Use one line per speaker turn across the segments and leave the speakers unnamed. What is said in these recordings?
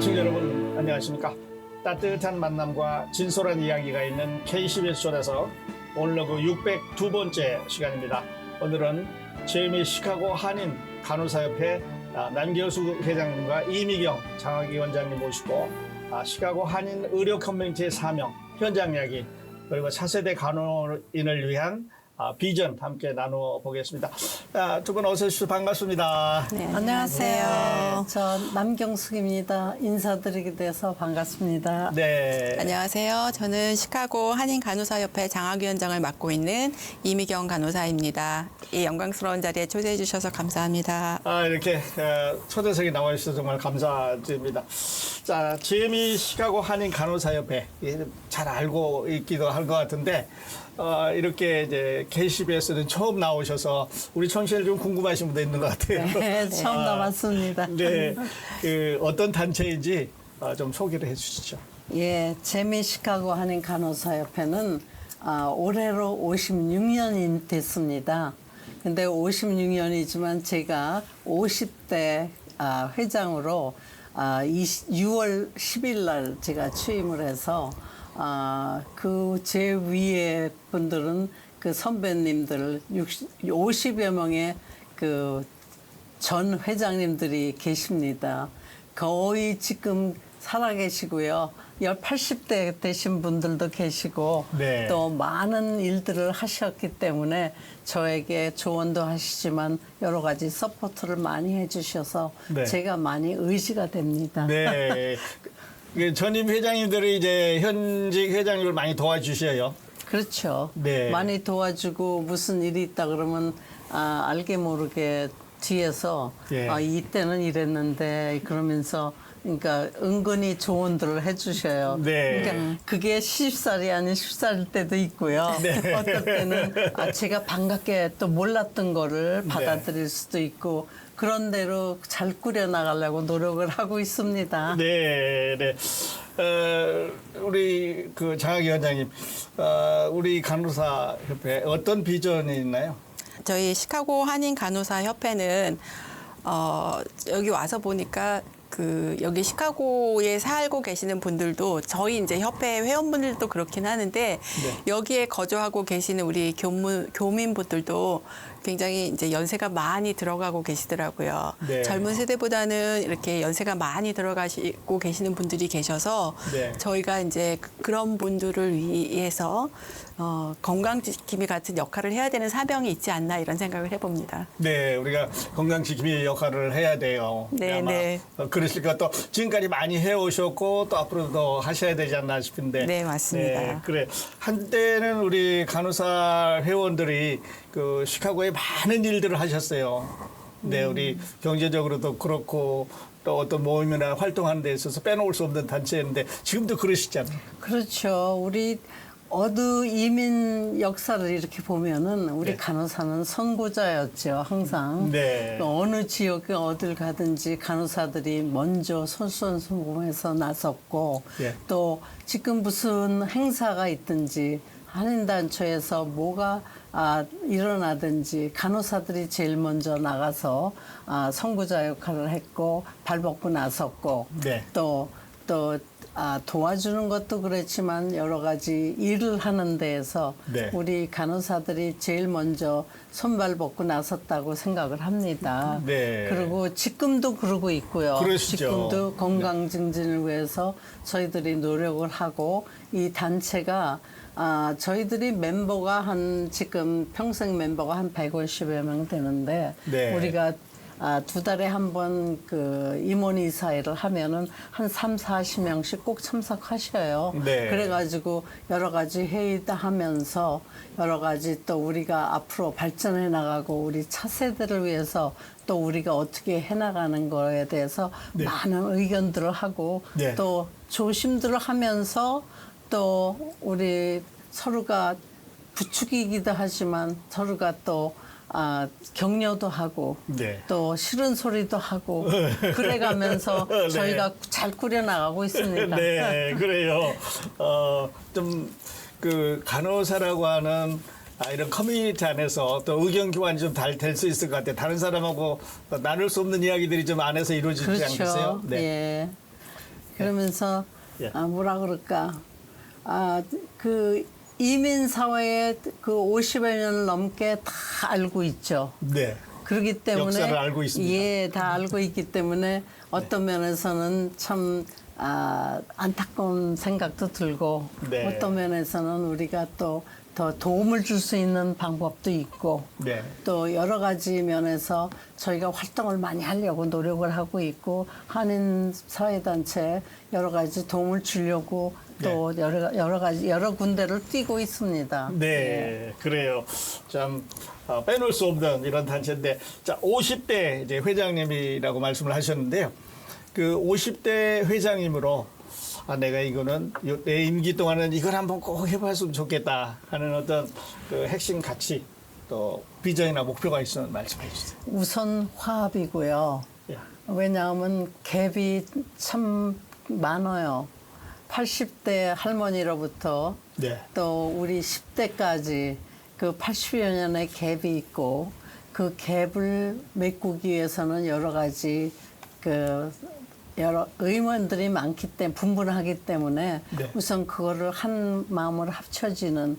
청취자 여러분 안녕하십니까? 따뜻한 만남과 진솔한 이야기가 있는 KCBS쇼에서 오늘 그 602번째 시간입니다. 오늘은 제미 시카고 한인 간호사협회 아, 남교수 회장님과 이미경 장학위 원장님 모시고 아, 시카고 한인 의료 커뮤니티의 사명 현장 이야기 그리고 차세대 간호인을 위한 아, 비전 함께 나누어 보겠습니다. 두 분 어서 오십시오. 반갑습니다.
네,
안녕하세요. 저 남경숙입니다. 인사드리게 돼서 반갑습니다.
네.
안녕하세요. 저는 시카고 한인 간호사협회 장학위원장을 맡고 있는 이미경 간호사입니다. 이 영광스러운 자리에 초대해 주셔서 감사합니다.
아, 이렇게 어, 초대석에 나와 주셔서 정말 감사드립니다. 자, GME 시카고 한인 간호사협회 예, 잘 알고 있기도 할 것 같은데 어, 이렇게 이제 KCBS는 처음 나오셔서 우리 청취자들 좀 궁금하신 분도 있는 것 같아요.
네, 처음
아,
나왔습니다.
네, 그 어떤 단체인지 어, 좀 소개를 해주시죠.
예, 재미 시카고 한인 간호사협회는 아, 올해로 56년이 됐습니다. 근데 56년이지만 제가 50대 아, 회장으로 아, 20, 6월 10일 날 제가 취임을 해서 아, 그 제 위에 분들은 그 선배님들 60, 50여 명의 그 전 회장님들이 계십니다. 거의 지금 살아계시고요. 80대 되신 분들도 계시고
네.
또 많은 일들을 하셨기 때문에 저에게 조언도 하시지만 여러 가지 서포트를 많이 해주셔서
네.
제가 많이 의지가 됩니다.
네. 그 전임 회장님들이 이제 현직 회장님을 많이 도와주셔요.
그렇죠.
네.
많이 도와주고 무슨 일이 있다 그러면 아, 알게 모르게 뒤에서
예.
아, 이때는 이랬는데 그러면서 그러니까 은근히 조언들을 해주셔요.
네.
그러니까 그게 시집살이 아닌 십살일 때도 있고요.
네.
어떨 때는 아, 제가 반갑게 또 몰랐던
네.
거를 받아들일 수도 있고 그런 대로 잘 꾸려 나가려고 노력을 하고 있습니다.
네, 네. 어, 우리 그 장학위원장님, 어, 우리 간호사 협회 어떤 비전이 있나요?
저희 시카고 한인 간호사 협회는 어, 여기 와서 보니까 그 여기 시카고에 살고 계시는 분들도 저희 이제 협회 회원분들도 그렇긴 하는데 여기에 거주하고 계시는 우리 교문 교민분들도 굉장히 이제 연세가 많이 들어가고 계시더라고요.
네.
젊은 세대보다는 이렇게 연세가 많이 들어가시고 계시는 분들이 계셔서
네.
저희가 이제 그- 그런 분들을 위해서 어, 건강지킴이 같은 역할을 해야 되는 사명이 있지 않나 이런 생각을 해봅니다.
네, 우리가 건강지킴이 역할을 해야 돼요.
네,
아마
네.
어, 그러시니까 또 지금까지 많이 해오셨고 또 앞으로도 더 하셔야 되지 않나 싶은데.
네, 맞습니다.
네, 그래. 한때는 우리 간호사 회원들이 그 시카고에 많은 일들을 하셨어요. 네,
음.
우리 경제적으로도 그렇고 또 어떤 모임이나 활동하는 데 있어서 빼놓을 수 없는 단체인데 지금도 그러시잖아요.
그렇죠. 우리 어느 이민 역사를 이렇게 보면은 우리
네.
간호사는 선구자였죠, 항상.
네.
그 어느 지역에 어딜 가든지 간호사들이 먼저 솔선수범해서 나섰고
예.
또 지금 무슨 행사가 있든지 한인단체에서 뭐가 아, 일어나든지 간호사들이 제일 먼저 나가서 아, 선구자 역할을 했고 발벗고 나섰고
네.
또, 또, 아, 도와주는 것도 그렇지만 여러 가지 일을 하는 데에서
네.
우리 간호사들이 제일 먼저 손발 벗고 나섰다고 생각을 합니다.
네.
그리고 지금도 그러고 있고요.
그러시죠.
지금도 건강 증진을 위해서 저희들이 노력을 하고 이 단체가 아, 저희들이 멤버가 한 지금 평생 멤버가 한 150여 명 되는데
네.
우리가 아, 두 달에 한 번 그 임원이 사회를 하면은 한 3, 40명씩 꼭 참석하셔요.
네.
그래가지고 여러 가지 회의도 하면서 여러 가지 또 우리가 앞으로 발전해 나가고 우리 차세대를 위해서 또 우리가 어떻게 해나가는 거에 대해서
네.
많은 의견들을 하고
네.
또 조심들을 하면서 또 우리 서로가 부추기기도 하지만 서로가 또 아, 격려도 하고
네.
또 싫은 소리도 하고 그래가면서
네.
저희가 잘 꾸려나가고 있습니다.
네, 그래요. 어, 좀, 그, 간호사라고 하는 아, 이런 커뮤니티 안에서 또 의견 교환이 좀 잘 될 수 있을 것 같아요. 다른 사람하고 나눌 수 없는 이야기들이 좀 안에서 이루어지지
그렇죠.
않겠어요? 네.
예. 그러면서
예.
아, 뭐라 그럴까 아 그 이민 사회에 그 50여 년을 넘게 다 알고 있죠.
네.
그렇기 때문에
역사를 알고 있습니다.
예, 다 알고 있기 때문에 어떤 면에서는 참 아, 안타까운 생각도 들고
네.
어떤 면에서는 우리가 또 더 도움을 줄 수 있는 방법도 있고
네.
또 여러 가지 면에서 저희가 활동을 많이 하려고 노력을 하고 있고 한인 사회단체 여러 가지 도움을 주려고 또 여러, 여러 가지 여러 군데를 뛰고 있습니다.
네, 그래요. 참 어, 빼놓을 수 없는 이런 단체인데, 자 50대 이제 회장님이라고 말씀을 하셨는데요. 그 50대 회장님으로 아 내가 이거는 요- 내 임기 동안은 이걸 한번 꼭 해봤으면 좋겠다 하는 어떤 그 핵심 가치 또 비전이나 목표가 있으면 말씀해 주세요.
우선 화합이고요.
예.
왜냐하면 갭이 참 많아요. 80대 할머니로부터
네.
또 우리 10대까지 그 80여 년의 갭이 있고 그 갭을 메꾸기 위해서는 여러 가지 그 여러 의원들이 많기 때문에 분분하기 때문에
네.
우선 그거를 한 마음으로 합쳐지는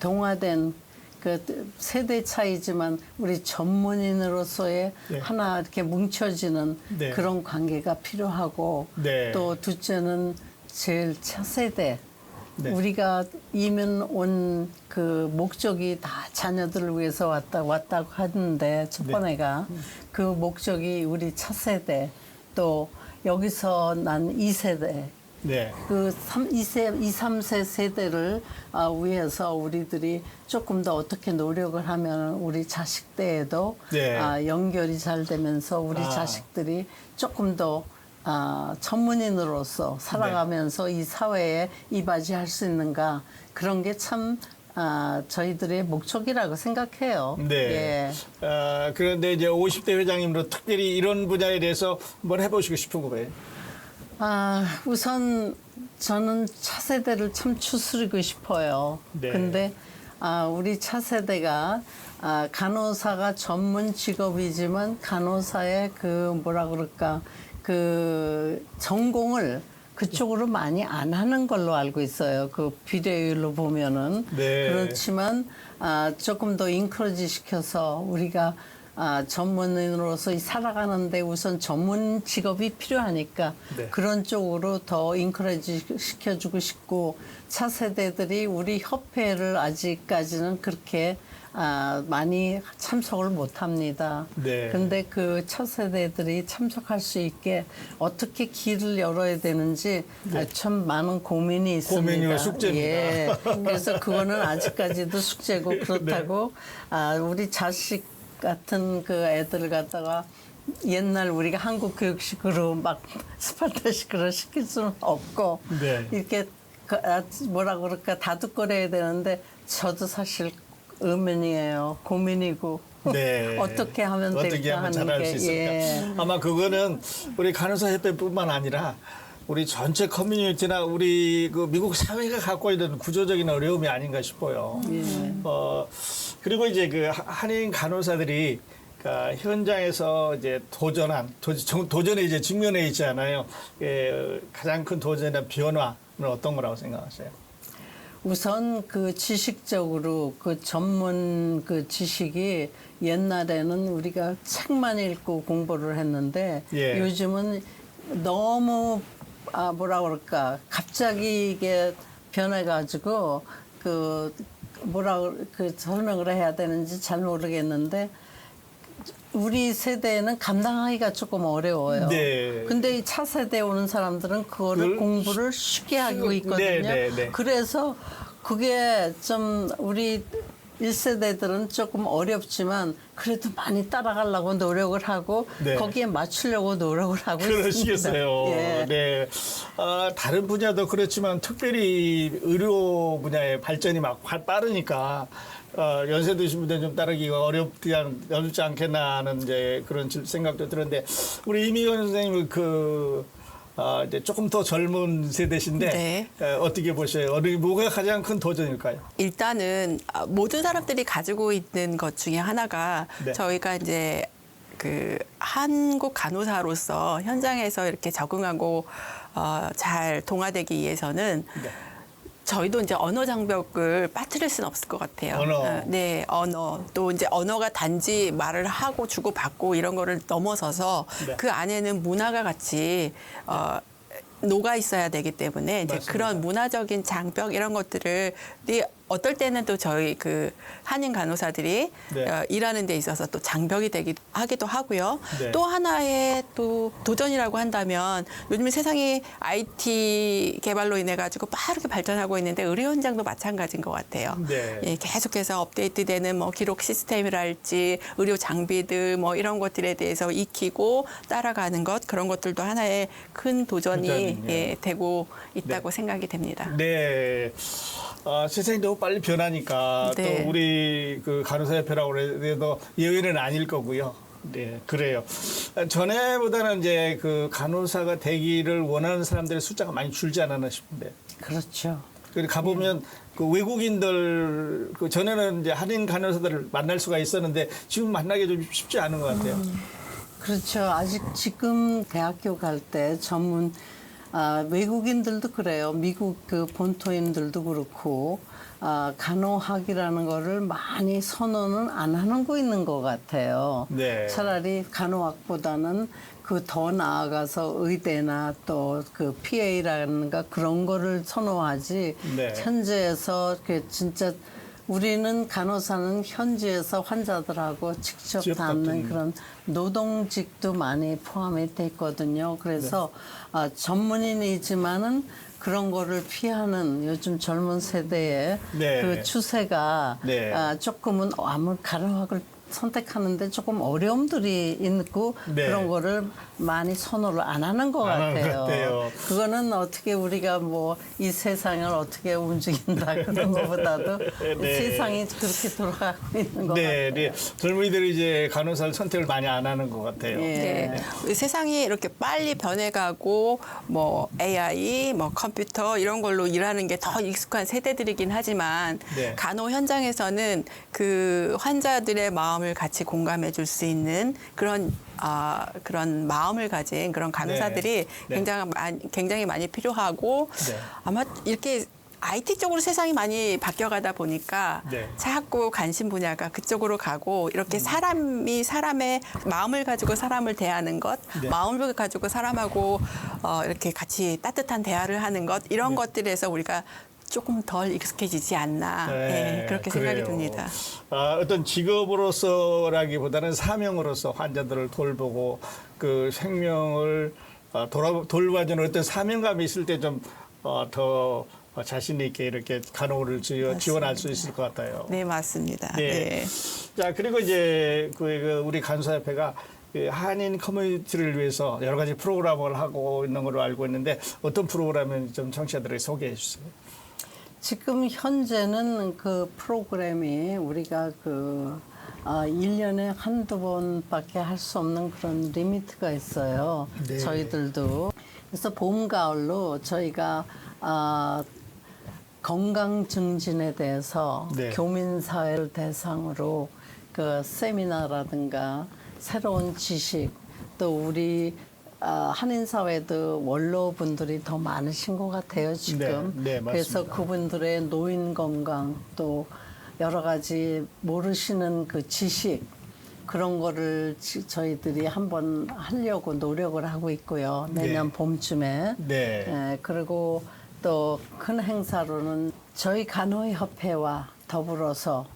동화된 그 세대 차이지만 우리 전문인으로서의
네.
하나 이렇게 뭉쳐지는
네.
그런 관계가 필요하고
네.
또 둘째는 제일 차세대
네.
우리가 이민 온 그 목적이 다 자녀들을 위해서 왔다 왔다고 하는데 첫
네.
번째가 그 목적이 우리 차세대 또 여기서 난 2세대
네.
그 3, 2세, 2, 3세 세대를 아, 위해서 우리들이 조금 더 어떻게 노력을 하면 우리 자식 때에도
네.
아, 연결이 잘 되면서 우리
아.
자식들이 조금 더 아, 전문인으로서 살아가면서 이 사회에 이바지할 수 있는가 그런 게참 아, 저희들의 목적이라고 생각해요.
네.
예.
아, 그런데 이제 50대 회장님으로 특별히 이런 분야에 대해서 한번 해보시고 싶은 거예요.
아, 우선 저는 차세대를 참 추스리고 싶어요.
네.
근데 아, 우리 차세대가 아, 간호사가 전문 직업이지만 간호사의 그 뭐라 그럴까 그 전공을 그쪽으로 많이 안 하는 걸로 알고 있어요. 그 비례율로 보면은
네.
그렇지만 아, 조금 더 인크로지 시켜서 우리가 아, 전문인으로서 이 살아가는데 우선 전문 직업이 필요하니까
네.
그런 쪽으로 더 인크로지 시켜주고 싶고 차세대들이 우리 협회를 아직까지는 그렇게 아, 많이 참석을 못 합니다.
네.
근데 그 차세대들이 참석할 수 있게 어떻게 길을 열어야 되는지 아, 참 많은 고민이 있습니다.
네. 고민이고 숙제입니다.
예. 그래서 그거는 아직까지도 숙제고
네.
그렇다고 아, 우리 자식 같은 그 애들을 갖다가 옛날 우리가 한국 교육식으로 막 스파르타식으로 시킬 수는 없고
네.
이렇게 그, 아, 뭐라 그럴까 다독거려야 되는데 저도 사실 의문이에요 고민이고
네.
어떻게 하면
어떻게
될까
하면
하는
잘할
게
수 있을까?
예.
아마 그거는 우리 간호사 협회뿐만 아니라 우리 전체 커뮤니티나 우리 그 미국 사회가 갖고 있는 구조적인 어려움이 아닌가 싶어요.
예.
어 그리고 이제 그 하- 한인 간호사들이 그 현장에서 이제 도전한 도, 정- 도전에 이제 직면해 있잖아요. 예, 가장 큰 도전이나 변화는 어떤 거라고 생각하세요?
우선 그 지식적으로 그 전문 그 지식이 옛날에는 우리가 책만 읽고 공부를 했는데
예.
요즘은 너무 아 뭐라 그럴까 갑자기 이게 변해가지고 그 뭐라 그- 그 설명을 해야 되는지 잘 모르겠는데 우리 세대에는 감당하기가 조금 어려워요.
네.
근데 이 차세대 오는 사람들은 그거를 공부를 쉽게 하고
네,
있거든요.
네, 네.
그래서 그게 좀 우리 1세대들은 조금 어렵지만 그래도 많이 따라가려고 노력을 하고
네.
거기에 맞추려고 노력을 하고
그러시겠어요.
있습니다. 예.
네. 아, 다른 분야도 그렇지만 특별히 의료 분야의 발전이 막 화- 빠르니까 어, 연세 드신 분들 좀 따르기가 어렵지, 않, 어렵지 않겠나 하는 이제 그런 질- 생각도 들었는데 우리 이미건 선생님은 그 아, 이제 조금 더 젊은 세대신데
네.
어, 어떻게 보셔요? 어느 뭐가 가장 큰 도전일까요?
일단은 아, 모든 사람들이 가지고 있는 것 중에 하나가
네.
저희가 이제 그 한국 간호사로서 현장에서 이렇게 적응하고 어, 잘 동화되기 위해서는
네.
저희도 이제 언어 장벽을 빠뜨릴 수는 없을 것 같아요.
언어.
어, 네, 언어. 또 이제 언어가 단지 말을 하고 주고 받고 이런 거를 넘어서서
네.
그 안에는 문화가 같이 어, 녹아 있어야 되기 때문에 이제
맞습니다.
그런 문화적인 장벽 이런 것들을 이 어떨 때는 또 저희 그 한인 간호사들이
네.
어, 일하는 데 있어서 또 장벽이 되기도 하기도 하고요.
네.
또 하나의 또 도전이라고 한다면 요즘 세상이 IT 개발로 인해 가지고 빠르게 발전하고 있는데 의료 현장도 마찬가지인 것 같아요.
네.
예, 계속해서 업데이트되는 뭐 기록 시스템이랄지 의료 장비들 뭐 이런 것들에 대해서 익히고 따라가는 것 그런 것들도 하나의 큰 도전이. 예, 되고 있다고 생각이 됩니다.
네. 아, 세상이 너무 빨리 변하니까
네.
또 우리 그 간호사협회라고 그래도 예외는 아닐 거고요. 네, 그래요. 아, 전에보다는 이제 그 간호사가 되기를 원하는 사람들의 숫자가 많이 줄지 않았나 싶은데.
그렇죠.
그리고 가보면 그 외국인들 그 전에는 이제 한인 간호사들을 만날 수가 있었는데 지금 만나기 좀 쉽지 않은 것 같아요.
그렇죠. 아직 지금 대학교 갈 때 전문 아, 외국인들도 그래요. 미국 그 본토인들도 그렇고 아, 간호학이라는 거를 많이 선호는 안 하는 거 있는 것 같아요.
네.
차라리 간호학보다는 그 더 나아가서 의대나 또 그 PA라는가 그런 거를 선호하지
네.
현재에서 그 진짜 우리는 간호사는 현지에서 환자들하고 직접
닿는.
그런 노동직도 많이 포함이 돼 있거든요. 그래서
네.
아, 전문인이지만은 그런 거를 피하는 요즘 젊은 세대의
네.
그 추세가
네.
아, 조금은 아무 간호학을 선택하는데 조금 어려움들이 있고
네.
그런 거를 많이 선호를 안 하는 것
안 하는
같아요.
것 같아요.
그거는 어떻게 우리가 뭐 이 세상을 어떻게 움직인다 그런 것보다도
네.
세상이 그렇게 돌아가고 있는 것
네,
같아요.
네. 젊은이들이 이제 간호사를 선택을 많이 안 하는 것 같아요.
예.
네. 세상이 이렇게 빨리 변해가고 뭐 AI, 뭐 컴퓨터 이런 걸로 일하는 게 더 익숙한 세대들이긴 하지만
네.
간호 현장에서는 그 환자들의 마음 을 같이 공감해 줄 수 있는 그런 아 그런 마음을 가진 그런 간호사들이
네. 네.
굉장히 많이, 굉장히 많이 필요하고
네.
아마 이렇게 IT 쪽으로 세상이 많이 바뀌어가다 보니까
네.
자꾸 관심 분야가 그쪽으로 가고 이렇게 사람이 사람의 마음을 가지고 사람을 대하는 것,
네.
마음을 가지고 사람하고 어, 이렇게 같이 따뜻한 대화를 하는 것 이런
네.
것들에서 우리가 조금 덜 익숙해지지 않나
네,
예, 그렇게 생각이
그래요.
듭니다.
아, 어떤 직업으로서라기보다는 사명으로서 환자들을 돌보고 그 생명을 어, 돌아, 돌봐주는 어떤 사명감이 있을 때좀 어, 더 자신 있게 이렇게 간호를 지원, 지원할 수 있을 것 같아요.
네 맞습니다.
네.
네.
자 그리고 이제 그, 그 우리 간호사협회가 그 한인 커뮤니티를 위해서 여러 가지 프로그램을 하고 있는 걸로 알고 있는데 어떤 프로그램을 좀 청취자들에게 소개해 주세요.
지금 현재는 그 프로그램이 우리가 그 아, 1년에 한두 번밖에 할 수 없는 그런 리미트가 있어요.
네.
저희들도. 그래서 봄, 가을로 저희가 아, 건강 증진에 대해서
네.
교민사회를 대상으로 그 세미나라든가 새로운 지식 또 우리 아, 한인 사회도 원로 분들이 더 많으신 것 같아요 지금.
네, 네,
그래서. 그분들의 노인 건강 또 여러 가지 모르시는 그 지식 그런 거를 지- 저희들이 한번 하려고 노력을 하고 있고요. 내년
네.
봄쯤에.
네.
예, 그리고 또 큰 행사로는 저희 간호협회와 더불어서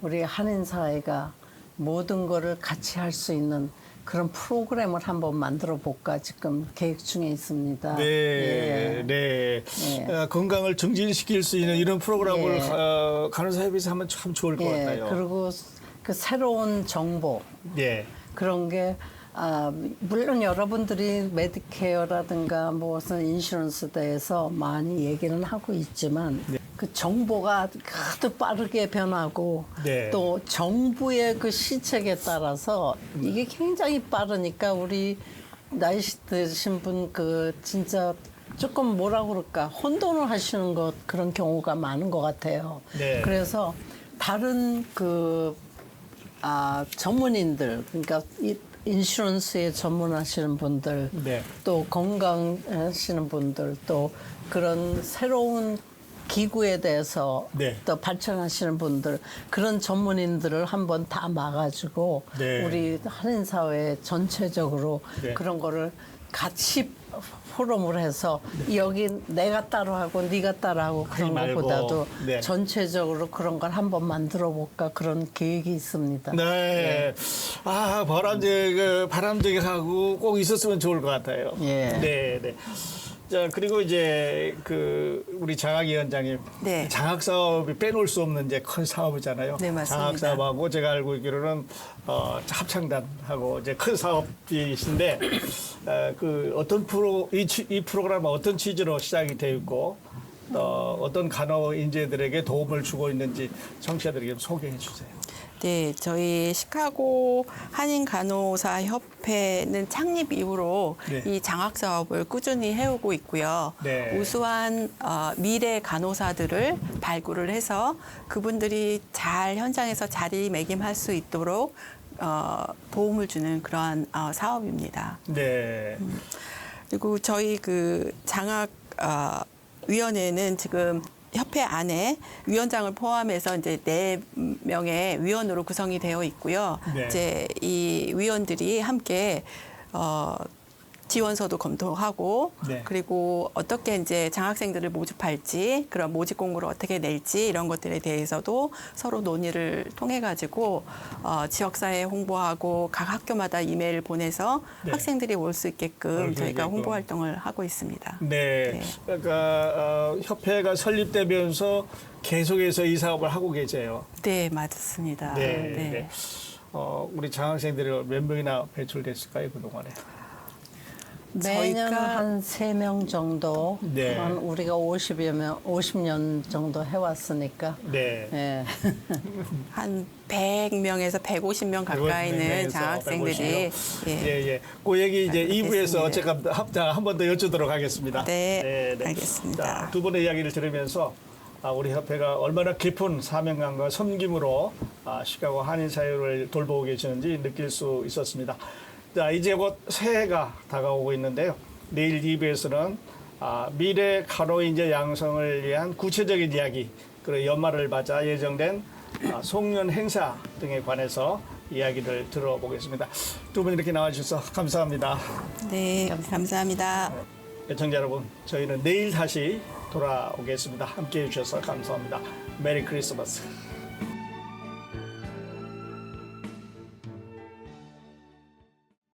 우리 한인 사회가 모든 거를 같이 할 수 있는 그런 프로그램을 한번 만들어 볼까 지금 계획 중에 있습니다.
네,
예.
네.
예.
어, 건강을 증진시킬 수 있는 이런 프로그램을
예.
어, 간호사협에서 하면 참 좋을 것
예,
같아요.
그리고 그 새로운 정보
네.
그런 게 아, 물론 여러분들이 메디케어라든가 무슨 인슈런스 대해서 많이 얘기는 하고 있지만
네.
그 정보가 하도 빠르게 변하고
네.
또 정부의 그 시책에 따라서 이게 굉장히 빠르니까 우리 나이 드신 분 그 진짜 조금 뭐라 그럴까 혼돈을 하시는 것 그런 경우가 많은 것 같아요.
네.
그래서 다른 그 아, 전문인들 그러니까 이 인슈런스에 전문하시는 분들
네.
또 건강하시는 분들 또 그런 새로운 기구에 대해서
네.
또 발전하시는 분들 그런 전문인들을 한번 다 막아주고
네.
우리 한인 사회 전체적으로
네.
그런 거를 같이 포럼을 해서 여기 내가 따로 하고 네가 따로 하고 그런
말고,
것보다도
네.
전체적으로 그런 걸 한번 만들어 볼까 그런 계획이 있습니다.
네. 아, 바람직, 그 바람직하고 꼭 있었으면 좋을 것 같아요.
예.
네, 네. 자, 그리고 이제 그 우리 장학위원장님.
네.
장학 사업이 빼놓을 수 없는 이제 큰 사업이잖아요.
네, 맞습니다.
장학 사업하고 제가 알고 있기로는 어, 합창단하고 이제 큰 사업이신데 어, 그 어떤 프로 이, 취- 이 프로그램은 어떤 취지로 시작이 되어 있고 어, 어떤 간호 인재들에게 도움을 주고 있는지 청취자들에게 좀 소개해 주세요.
네, 저희 시카고 한인 간호사 협회는 창립 이후로
네.
이 장학 사업을 꾸준히 해오고 있고요.
네.
우수한 어, 미래 간호사들을 발굴을 해서 그분들이 잘 현장에서 자리매김할 수 있도록 어, 도움을 주는 그러한 어, 사업입니다.
네.
그리고 저희 그 장학 어, 위원회는 지금 협회 안에 위원장을 포함해서 이제 네 명의 위원으로 구성이 되어 있고요.
네.
이제 이 위원들이 함께 어, 지원서도 검토하고
네.
그리고 어떻게 이제 장학생들을 모집할지 그런 모집 공고를 어떻게 낼지 이런 것들에 대해서도 서로 논의를 통해 가지고 어, 지역사회에 홍보하고 각 학교마다 이메일 보내서
네.
학생들이 올 수 있게끔
올수
저희가. 홍보 활동을 하고 있습니다.
네.
네.
그러니까 어, 협회가 설립되면서 계속해서 이 사업을 하고 계세요.
네, 맞습니다.
네. 네. 어, 우리 장학생들이 몇 명이나 배출됐을까요 그동안에?
매년
저희가-
한 세 명 정도
네.
한 우리가 50여 명, 50년 정도 해 왔으니까
네.
예.
한 100명에서 150명 가까이는
100명에서
장학생들이
150명.
예.
예, 예. 그 얘기 이제
알겠습니다.
2부에서 어쨌든 한번 더 여쭈도록 하겠습니다.
네, 알겠습니다.
자, 두 분의 이야기를 들으면서 아, 우리 협회가 얼마나 깊은 사명감과 섬김으로 아, 시카고 한인 사회를 돌보고 계시는지 느낄 수 있었습니다. 자, 이제 곧 새해가 다가오고 있는데요. 내일 2부에서는 아, 미래 간호 인재 양성을 위한 구체적인 이야기, 그리고 연말을 맞아 예정된 아, 송년 행사 등에 관해서 이야기를 들어보겠습니다. 두 분 이렇게 나와주셔서 감사합니다.
네, 감사합니다.
애청자 여러분, 저희는 내일 다시 돌아오겠습니다. 함께 해주셔서 감사합니다. 메리 크리스마스.